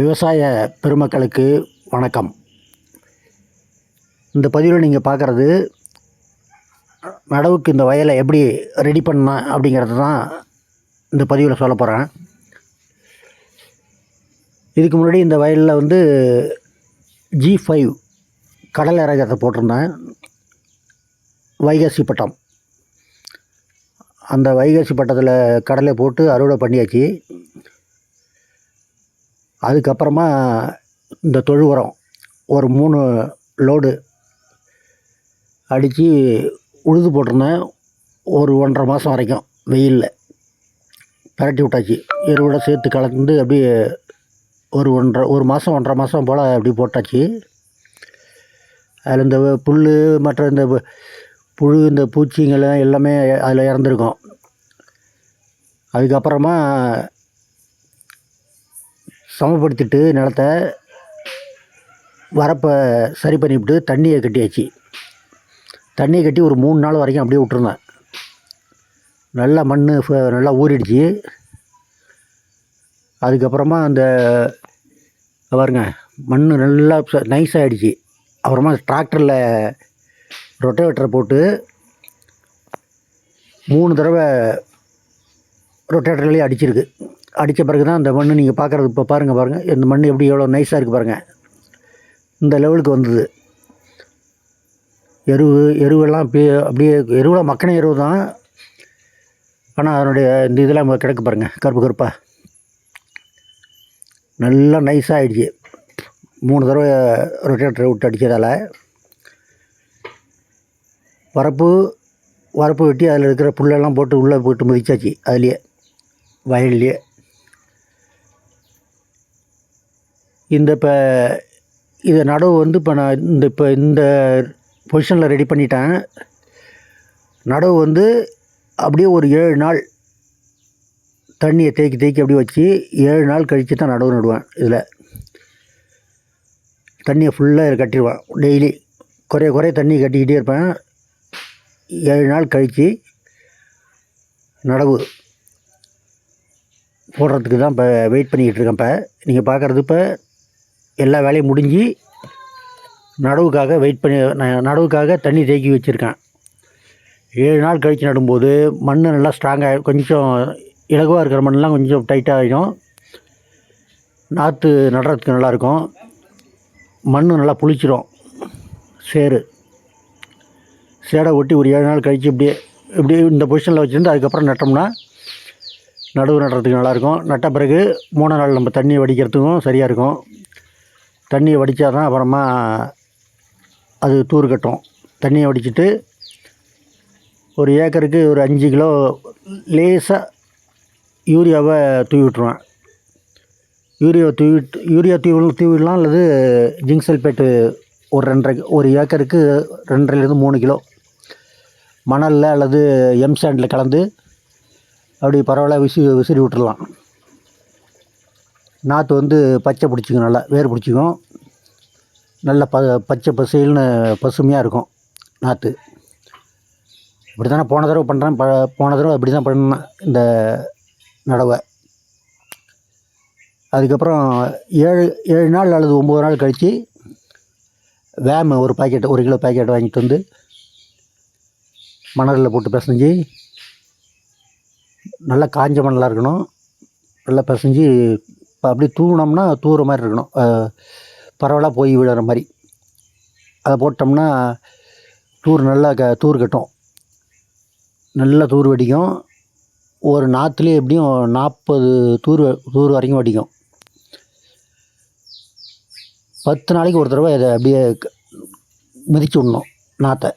விவசாய பெருமக்களுக்கு வணக்கம். இந்த பதிவில் நீங்கள் பார்க்குறது நடவுக்கு இந்த வயலை எப்படி ரெடி பண்ணால் அப்படிங்கிறது தான் இந்த பதிவில் சொல்ல போகிறேன் இதுக்கு முன்னாடி இந்த வயலில் வந்து ஜி ஃபைவ் கடல் இறகத்தை போட்டிருந்தேன். வைகாசி பட்டம். அந்த வைகாசி பட்டத்தில் கடலை போட்டு அறுவடை பண்ணியாச்சு. அதுக்கப்புறமா இந்த தொழு உரம் ஒரு மூணு லோடு அடித்து உழுது போட்டிருந்தேன். ஒரு ஒன்றரை மாதம் வரைக்கும் வெயிலில். பரட்டி விட்டாச்சு. எருவோட சேர்த்து கலந்து அப்படியே ஒரு ஒன்றரை ஒரு மாதம் ஒன்றரை மாதம் போல் அப்படி போட்டாச்சு. அதில் இந்த புல் மற்ற இந்த புழு இந்த பூச்சிங்கள் எல்லாமே அதில் இறந்துருக்கும். அதுக்கப்புறமா சமப்படுத்திட்டு நிலத்த வரப்பை சரி பண்ணிவிட்டு தண்ணியை கட்டியாச்சு. தண்ணியை கட்டி ஒரு மூணு நாள் வரைக்கும் அப்படியே விட்டுருந்தேன். நல்லா மண் நல்லா ஊறிடுச்சு. அதுக்கப்புறமா அந்த பாருங்க மண் நல்லா நைஸ் ஆகிடுச்சு அப்புறமா டிராக்டரில் ரொட்டேவேட்டரை போட்டு மூணு தடவை ரொட்டேட்டர்லேயே அடிச்சிருக்கு. அடித்த பிறகு தான் அந்த மண் நீங்கள் பார்க்குறது இப்போ பாருங்கள் பாருங்கள் இந்த மண் எப்படி எவ்வளோ நைஸாக இருக்குது பாருங்கள் இந்த லெவலுக்கு வந்தது. எருவு எருவெல்லாம் அப்படியே அப்படியே எருவில் மக்கின எருவு தான். ஆனால் அதனுடைய இந்த இதெல்லாம் கிடக்கு பாருங்கள் கருப்பு கருப்பாக நல்லா நைஸாக ஆகிடுச்சு மூணு தடவை ரொட்டேட்டரை விட்டு அடித்ததால் வரப்பு வரப்பு வெட்டி அதில் இருக்கிற புல்லெல்லாம் போட்டு உள்ளே போட்டு மிதிச்சாச்சு அதுலேயே வயல்லையே இந்த இப்போ இதை நடவு வந்து இப்போ நான் இந்த இப்போ இந்த பொசிஷனில் ரெடி பண்ணிட்டேன். நடவு வந்து அப்படியே ஒரு ஏழு நாள் தண்ணியை தேக்கி தேக்கி அப்படியே வச்சு ஏழு நாள் கழித்து தான் நடவு நடுவேன் இதில். தண்ணியை ஃபுல்லாக கட்டிடுவேன். டெய்லி குறைய குறைய தண்ணி கட்டிக்கிட்டே இருப்பேன். ஏழு நாள் கழித்து நடவு போடுறதுக்கு தான் இப்போ வெயிட் பண்ணிக்கிட்டு இருக்கேன் இப்போ. நீங்கள் பார்க்குறது இப்போ எல்லா வேலையும் முடிஞ்சு நடவுக்காக வெயிட் பண்ணி நான் நடவுக்காக தண்ணி தேக்கி வச்சுருக்கேன். ஏழு நாள் கழித்து நடும்போது மண் நல்லா ஸ்ட்ராங்காக கொஞ்சம் இலகுவாக இருக்கிற மண்ணெலாம் கொஞ்சம் டைட்டாக ஆகிடும் நாற்று நடுறதுக்கு நல்லாயிருக்கும் மண் நல்லா புளிச்சிரும். சேரு சேடை ஒட்டி ஒரு ஏழு நாள் கழித்து இப்படியே இப்படியே இந்த பொசிஷனில் வச்சுருந்து அதுக்கப்புறம் நட்டோம்னா நடவு நடுறதுக்கு நல்லாயிருக்கும் நட்ட பிறகு மூணு நாள் நம்ம தண்ணி வடிக்கிறதுக்கும் சரியாக இருக்கும். தண்ணியை வடித்தா தான் அப்புறமா அது தூர் கட்டும். தண்ணியை வடிச்சிட்டு ஒரு ஏக்கருக்கு ஒரு அஞ்சு கிலோ லேசாக யூரியாவை தூவி விட்ருவேன் யூரியாவை தூவி யூரியா தூவி தூவிடலாம் அல்லது ஜிங்க் சல்பேட்டு ஒரு ரெண்டரை ஒரு ஏக்கருக்கு ரெண்டரைலேருந்து மூணு கிலோ. மணலில் அல்லது எம் சாண்டில் கலந்து அப்படி பரவாயில்ல விசி விசிறி விட்டுடலாம் நாற்று வந்து பச்சை பிடிச்சிக்கும் நல்லா வேர் பிடிச்சிக்கும். நல்ல ப பச்சை பசுன்னு பசுமையாக இருக்கும் நாற்று. இப்படி தானே போன தடவை பண்ணுறேன் ப போன தடவை இப்படி தான் பண்ணேன் இந்த நடவை. அதுக்கப்புறம் ஏழு ஏழு நாள் அல்லது ஒம்பது நாள் கழித்து வேமை ஒரு பாக்கெட் ஒரு கிலோ பாக்கெட் வாங்கிட்டு வந்து மணலில் போட்டு பிசைஞ்சு நல்லா காஞ்ச மணலாக இருக்கணும். நல்லா பிசைஞ்சு இப்போ அப்படியே தூவினோம்னா தூவுற மாதிரி இருக்கணும். பரவலாக போய் விழுற மாதிரி. அதை போட்டோம்னா தூர் நல்லா க தூர் கட்டும். நல்லா தூர் வடிக்கும். ஒரு நாற்றுலேயே எப்படியும் நாற்பது தூர் வ- தூர் வரைக்கும் வடிக்கும். பத்து நாளைக்கு ஒரு தடவை இதை அப்படியே மிதிச்சு விடணும் நாற்றை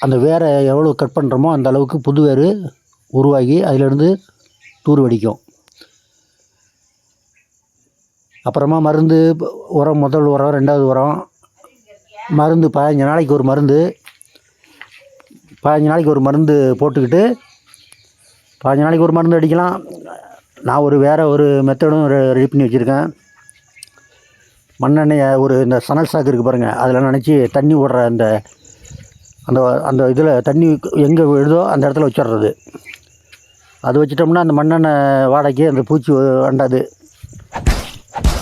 அந்த வேரை எவ்வளோ கட் பண்ணுறோமோ அந்த அளவுக்கு புது வேர் உருவாகி அதிலிருந்து தூர் வெடிக்கும். அப்புறமா மருந்து உரம் முதல் உரம் ரெண்டாவது உரம் மருந்து பதினஞ்சு நாளைக்கு ஒரு மருந்து. பதினஞ்சு நாளைக்கு ஒரு மருந்து போட்டுக்கிட்டு பதினஞ்சு நாளைக்கு ஒரு மருந்து அடிக்கலாம். நான் ஒரு வேறு ஒரு மெத்தடும் ரெடி பண்ணி வச்சுருக்கேன். மண்ணெண்ணெயை ஒரு இந்த சணல் சாக்கு இருக்குது பாருங்கள் அதில் நினச்சி தண்ணி விடுற அந்த அந்த அந்த இதில் தண்ணி எங்கே விழுதோ அந்த இடத்துல வச்சிடுறது. அது வச்சிட்டோம்னா அந்த மண்ணெண்ணெய் வாடகைக்கு அந்த பூச்சி அண்டாது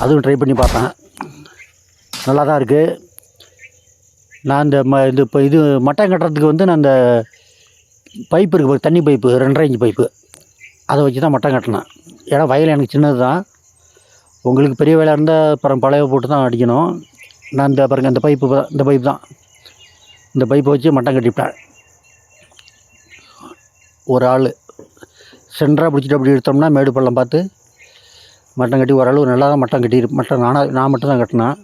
அதுவும் ட்ரை பண்ணி பார்த்தேன் நல்லா தான் இருக்குது நான் இந்த ம இந்த இப்போ இது மட்டம் கட்டுறதுக்கு வந்து நான் இந்த பைப்பு இருக்குது தண்ணி பைப்பு ரெண்டரை இன்ச் பைப்பு. அதை வச்சு தான் மட்டம் கட்டினேன். ஏன்னா வயல் எனக்கு சின்னது தான் உங்களுக்கு பெரிய வேலையாக இருந்தால் அப்புறம் பழைய போட்டு தான் அடிக்கணும். நான் இந்த பாருங்க இந்த பைப்பு இந்த பைப் தான் இந்த பைப்பை வச்சு மட்டம் கட்டிவிட்டேன் ஒரு ஆள். சென்டராக பிடிச்சிட்டு அப்படி எடுத்தோம்னா மேடு பள்ளம் பார்த்து மட்டம் கட்டி ஓரளவு நல்லா தான் மட்டம் கட்டி மட்டம் நானாக நான் மட்டும் தான் கட்டினேன்.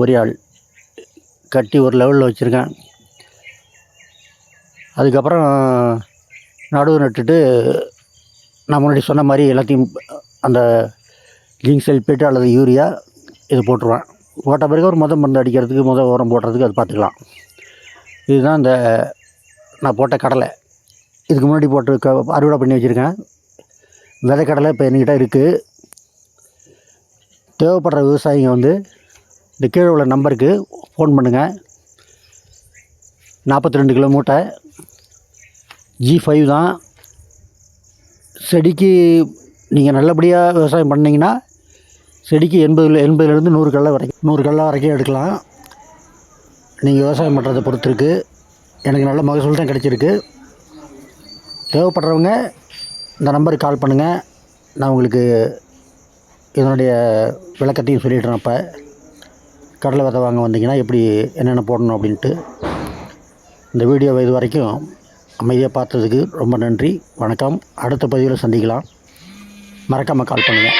ஒரே ஆள். கட்டி ஒரு லெவலில் வச்சுருக்கேன். அதுக்கப்புறம் நடுவு நட்டுட்டு நான் முன்னாடி சொன்ன மாதிரி எல்லாத்தையும் அந்த ஜிங்க் செல்பேட்டு அல்லது யூரியா இது போட்டுருவேன். போட்ட பிறகு ஒரு மொதல் மருந்து அடிக்கிறதுக்கு முத உரம் போடுறதுக்கு அது பார்த்துக்கலாம். இதுதான் இந்த நான் போட்ட கடலை. இதுக்கு முன்னாடி போட்டு க அறுவடை பண்ணி வச்சுருக்கேன். விதைக்கடலை இப்போ என்கிட்ட இருக்குது தேவைப்படுற விவசாயிங்க வந்து இந்த கீழே உள்ள நம்பருக்கு ஃபோன் பண்ணுங்கள் நாற்பத்தி ரெண்டு கிலோ மூட்டை. ஜி ஃபைவ் தான். செடிக்கு நீங்கள் நல்லபடியாக விவசாயம் பண்ணிங்கன்னா செடிக்கு எண்பதுல எண்பதுலேருந்து நூறு கல்லை வரைக்கும் நூறு கடலை வரைக்கும் எடுக்கலாம். நீங்கள் விவசாயம் பண்ணுறதை பொறுத்து இருக்குது எனக்கு நல்ல மகசூல் தான் கிடச்சிருக்கு. தேவைப்படுறவங்க இந்த நம்பருக்கு கால் பண்ணுங்கள் நான் உங்களுக்கு இதனுடைய விளக்கத்தையும் சொல்லிடுறேன் அப்போ. கடலை விதை வாங்க வந்தீங்கன்னா எப்படி என்னென்ன போடணும் அப்படின்ட்டு. இந்த வீடியோவை இது வரைக்கும் அமைதியாக பார்த்ததுக்கு ரொம்ப நன்றி. வணக்கம். அடுத்த பதிவில் சந்திக்கலாம். மறக்காமல் கால் பண்ணுங்கள்